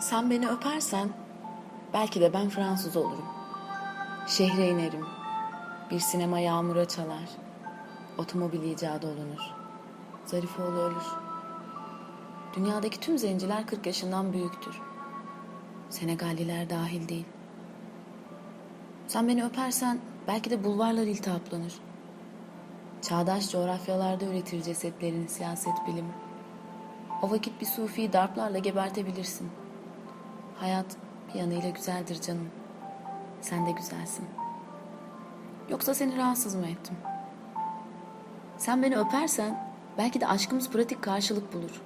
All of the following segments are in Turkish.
Sen beni öpersen belki de ben Fransız olurum. Şehre inerim. Bir sinema yağmura çalar. Otomobil icadı olunur. Zarifoğlu ölür. Dünyadaki tüm zenciler 40 yaşından büyüktür. Senegalliler dahil değil. Sen beni öpersen belki de bulvarlar iltihaplanır. Çağdaş coğrafyalarda üretir cesetlerini siyaset bilimi. O vakit bir sufiyi darplarla gebertebilirsin. Hayat bir yanıyla güzeldir canım. Sen de güzelsin. Yoksa seni rahatsız mı ettim? Sen beni öpersen belki de aşkımız pratik karşılık bulur.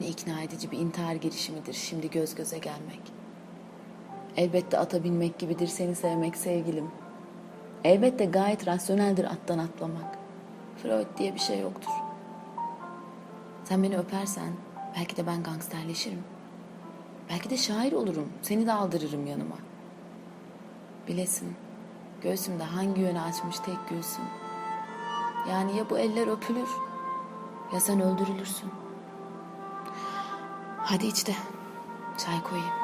Ne ikna edici bir intihar girişimidir şimdi göz göze gelmek. Elbette ata binmek gibidir seni sevmek sevgilim. Elbette gayet rasyoneldir attan atlamak. Freud diye bir şey yoktur. Sen beni öpersen belki de ben gangsterleşirim. Belki de şair olurum. Seni de aldırırım yanıma. Bilesin göğsümde hangi yöne açmış tek gülsün. Yani ya bu eller öpülür ya sen öldürülürsün. Hadi iç de çay koyayım.